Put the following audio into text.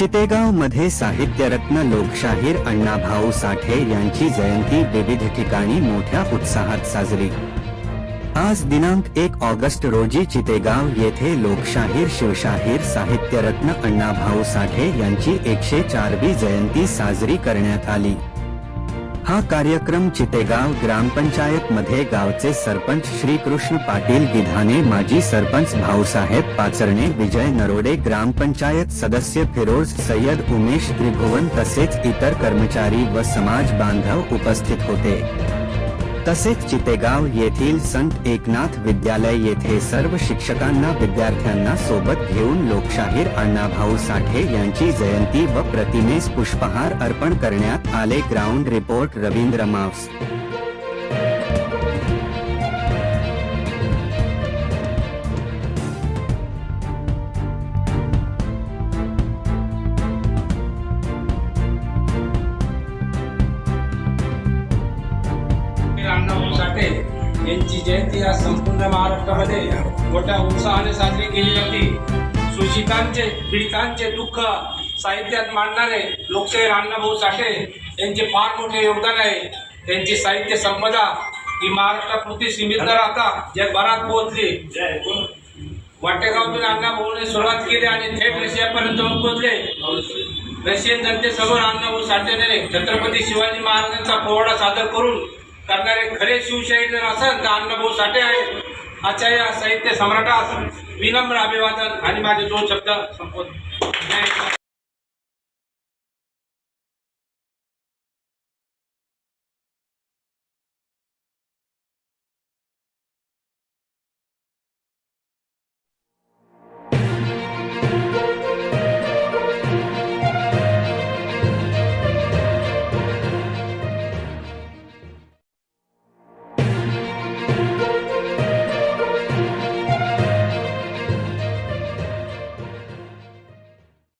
चितेगावमध्ये साहित्यरत्न लोकशाहीर अण्णाभाऊ साठे यांची जयंती विविध ठिकाणी मोठ्या उत्साहात साजरी. आज दिनांक एक ऑगस्ट रोजी चितेगाव येथे लोकशाहीर शिवशाहीर साहित्यरत्न अण्णाभाऊ साठे यांची एकशे चारवी जयंती साजरी करण्यात आली. हा कार्यक्रम चितेगाव ग्रामपंचायत मध्ये गावचे सरपंच श्रीकृष्ण पाटील गिधाने माजी सरपंच भाऊसाहेब पाचरणे विजय नरोडे ग्रामपंचायत सदस्य फिरोज सय्यद उमेश त्रिभुवन तसेच इतर कर्मचारी व समाज बांधव उपस्थित होते. तसेच चितेगाव येथील संत एकनाथ विद्यालय येथे सर्व शिक्षकांना विद्यार्थ्यांना सोबत घेऊन लोकशाहीर अण्णाभाऊ साठे यांची जयंती व प्रतिमेस पुष्पहार अर्पण करण्यात आले. ग्राउंड रिपोर्ट रवींद्र मावस अण्णाभाऊ यांची जयंती आज संपूर्ण महाराष्ट्रामध्ये मोठ्या उत्साहाने साजरी केली जाते. सुशितांचे पीडितांचे दुःख साहित्यात मांडणारे लोकशाहीर अण्णाभाऊ साठे यांचे फार मोठे योगदान आहे. त्यांची साहित्य संपदा ही महाराष्ट्रापुरती सीमित न राहता जगभरात पोहोचली. वाटेगावातून अण्णाभाऊने सुरुवात केली आणि थेट रशियापर्यंत पोहोचले. रशियन जनतेसमोर अण्णाभाऊ साठेने छत्रपती शिवाजी महाराजांचा पोवाडा सादर करून करणारे खरे शिवशाहीर जर असेल तर अण्णाभाऊ साठे आहेत. आजच्या या साहित्य सम्राटास विनम्र अभिवादन आणि माझे दोन शब्द संपवतो.